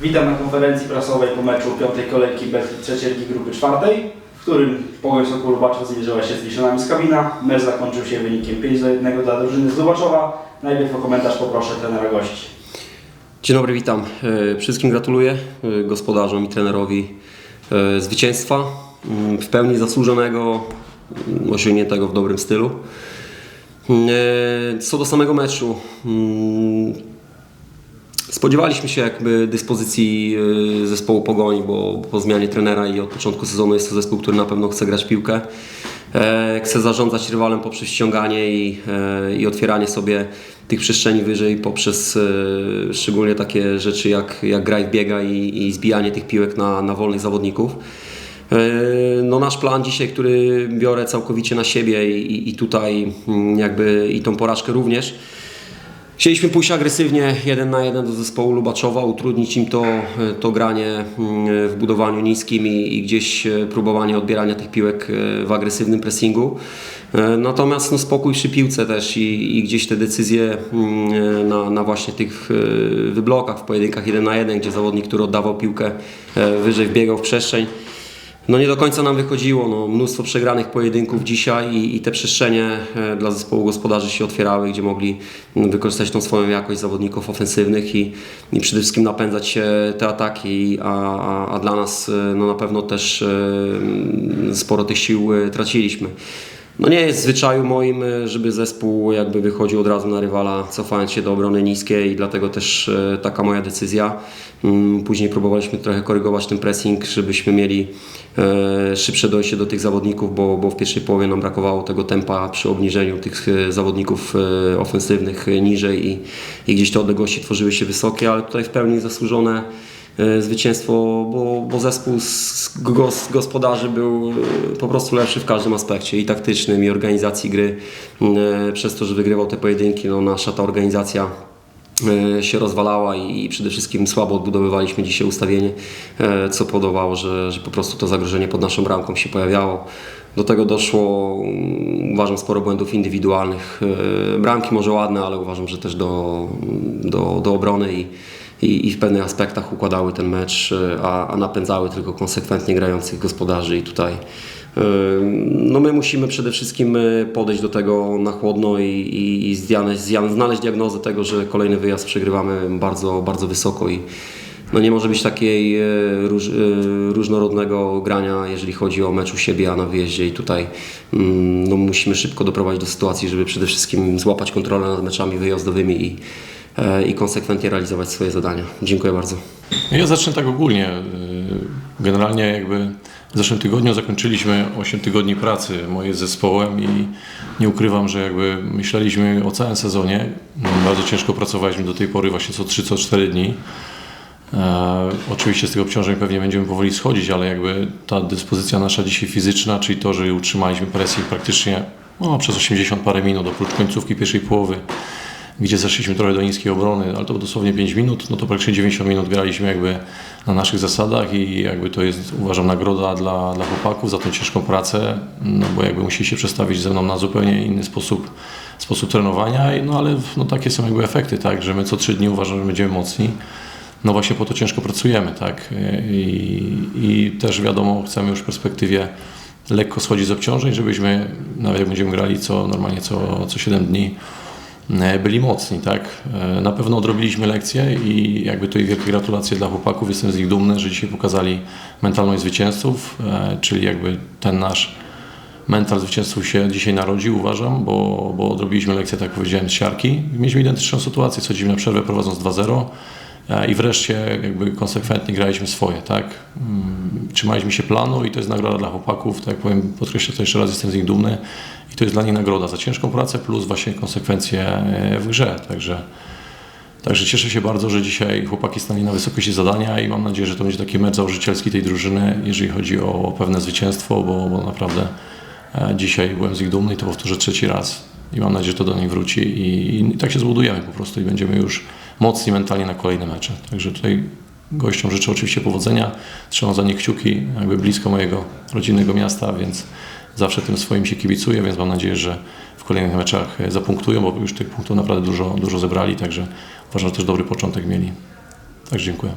Witam na konferencji prasowej po meczu piątej kolejki Betclic trzeciej ligi grupy czwartej, w którym Pogoń Sokół Lubaczow zmierzyła się z Wiślanami z Kabina. Mecz zakończył się wynikiem 5 do 1 dla drużyny z Lubaczowa. Najpierw o komentarz poproszę trenera gości. Dzień dobry, witam. E, Wszystkim gratuluję e, gospodarzom i trenerowi e, zwycięstwa mm, w pełni zasłużonego, mm, osiągniętego w dobrym stylu. Co do samego meczu, mm, spodziewaliśmy się jakby dyspozycji e, zespołu Pogoni, bo po zmianie trenera i od początku sezonu jest to zespół, który na pewno chce grać piłkę. E, Chce zarządzać rywalem poprzez ściąganie i, e, i otwieranie sobie tych przestrzeni wyżej poprzez e, szczególnie takie rzeczy jak, jak graj biega i, i zbijanie tych piłek na, na wolnych zawodników. No nasz plan dzisiaj, który biorę całkowicie na siebie i, i tutaj mm, jakby i tą porażkę również. Chcieliśmy pójść agresywnie jeden na jeden do zespołu Lubaczowa, utrudnić im to, to granie mm, w budowaniu niskim i, i gdzieś e, próbowanie odbierania tych piłek e, w agresywnym pressingu. E, Natomiast no, spokój przy piłce też i, i gdzieś te decyzje mm, na, na właśnie tych e, wyblokach w pojedynkach jeden na jeden, gdzie zawodnik, który oddawał piłkę e, wyżej wbiegał w przestrzeń. No nie do końca nam wychodziło, no, mnóstwo przegranych pojedynków dzisiaj i, i te przestrzenie e, dla zespołu gospodarzy się otwierały, gdzie mogli wykorzystać tą swoją jakość zawodników ofensywnych i, i przede wszystkim napędzać te ataki, a, a, a dla nas e, no, na pewno też e, sporo tych sił traciliśmy. No nie jest w zwyczaju moim, e, żeby zespół jakby wychodził od razu na rywala, cofając się do obrony niskiej i dlatego też e, taka moja decyzja. Mm, Później próbowaliśmy trochę korygować ten pressing, żebyśmy mieli e, szybsze dojście do tych zawodników, bo, bo w pierwszej połowie nam brakowało tego tempa przy obniżeniu tych zawodników ofensywnych niżej i, i gdzieś te odległości tworzyły się wysokie, ale tutaj w pełni zasłużone zwycięstwo, bo, bo zespół z gos, gospodarzy był e, po prostu lepszy w każdym aspekcie i taktycznym, i organizacji gry. E, Przez to, że wygrywał te pojedynki, no nasza ta organizacja e, się rozwalała i, przede wszystkim słabo odbudowywaliśmy dzisiaj ustawienie, e, co powodowało, że, że po prostu to zagrożenie pod naszą bramką się pojawiało. Do tego doszło, mm, uważam, sporo błędów indywidualnych. E, Bramki może ładne, ale uważam, że też do, do, do obrony i, i, i w pewnych aspektach układały ten mecz, e, a, a napędzały tylko konsekwentnie grających gospodarzy i tutaj e, no my musimy przede wszystkim e, podejść do tego na chłodno i, i, i znaleźć, diagnozę tego, że kolejny wyjazd przegrywamy bardzo, bardzo wysoko i no nie może być takiej róż, różnorodnego grania, jeżeli chodzi o mecz u siebie, a na wyjeździe i tutaj mm, no, musimy szybko doprowadzić do sytuacji, żeby przede wszystkim złapać kontrolę nad meczami wyjazdowymi i, i konsekwentnie realizować swoje zadania. Dziękuję bardzo. Ja zacznę tak ogólnie. Y, Generalnie jakby w zeszłym tygodniu zakończyliśmy 8 tygodni pracy moje z zespołem i nie ukrywam, że jakby myśleliśmy o całym sezonie. Bardzo ciężko pracowaliśmy do tej pory właśnie co 3, co 4 dni. E, oczywiście z tych obciążeń pewnie będziemy powoli schodzić, ale jakby ta dyspozycja nasza dzisiaj fizyczna, czyli to, że utrzymaliśmy presję praktycznie no, przez 80 parę minut, oprócz końcówki pierwszej połowy, gdzie zeszliśmy trochę do niskiej obrony, ale to dosłownie 5 minut, no to praktycznie 90 minut graliśmy jakby na naszych zasadach i jakby to jest uważam nagroda dla, dla chłopaków za tą ciężką pracę, no bo jakby musieli się przestawić ze mną na zupełnie inny sposób, sposób trenowania, no ale no takie są jakby efekty, tak, że my co 3 dni uważam, że będziemy mocni. No właśnie po to ciężko pracujemy, tak? I, I też wiadomo, chcemy już w perspektywie lekko schodzić z obciążeń, żebyśmy, nawet jak będziemy grali co normalnie co, co 7 dni, byli mocni, tak? E, Na pewno odrobiliśmy lekcję i jakby tutaj wielkie gratulacje dla chłopaków. Jestem z nich dumny, że dzisiaj pokazali mentalność zwycięzców, e, czyli jakby ten nasz mental zwycięzców się dzisiaj narodził, uważam, bo, bo odrobiliśmy lekcję, tak powiedziałem, z siarki. Mieliśmy identyczną sytuację, schodzimy na przerwę prowadząc 2-0 e, i wreszcie jakby konsekwentnie graliśmy swoje, tak? Mm, Trzymaliśmy się planu i to jest nagroda dla chłopaków, tak powiem, podkreślę to jeszcze raz, jestem z nich dumny i to jest dla nich nagroda za ciężką pracę plus właśnie konsekwencje e, w grze, także Także cieszę się bardzo, że dzisiaj chłopaki stali na wysokości zadania i mam nadzieję, że to będzie taki mecz założycielski tej drużyny, jeżeli chodzi o pewne zwycięstwo, bo, bo naprawdę e, dzisiaj byłem z nich dumny i to powtórzę trzeci raz. I mam nadzieję, że to do nich wróci i, i tak się zbudujemy po prostu i będziemy już mocni mentalnie na kolejne mecze. Także tutaj gościom życzę oczywiście powodzenia. Trzymam za nich kciuki, jakby blisko mojego rodzinnego miasta, więc zawsze tym swoim się kibicuję, więc mam nadzieję, że w kolejnych meczach zapunktują, bo już tych punktów naprawdę dużo, dużo zebrali, także uważam, że też dobry początek mieli. Także dziękuję.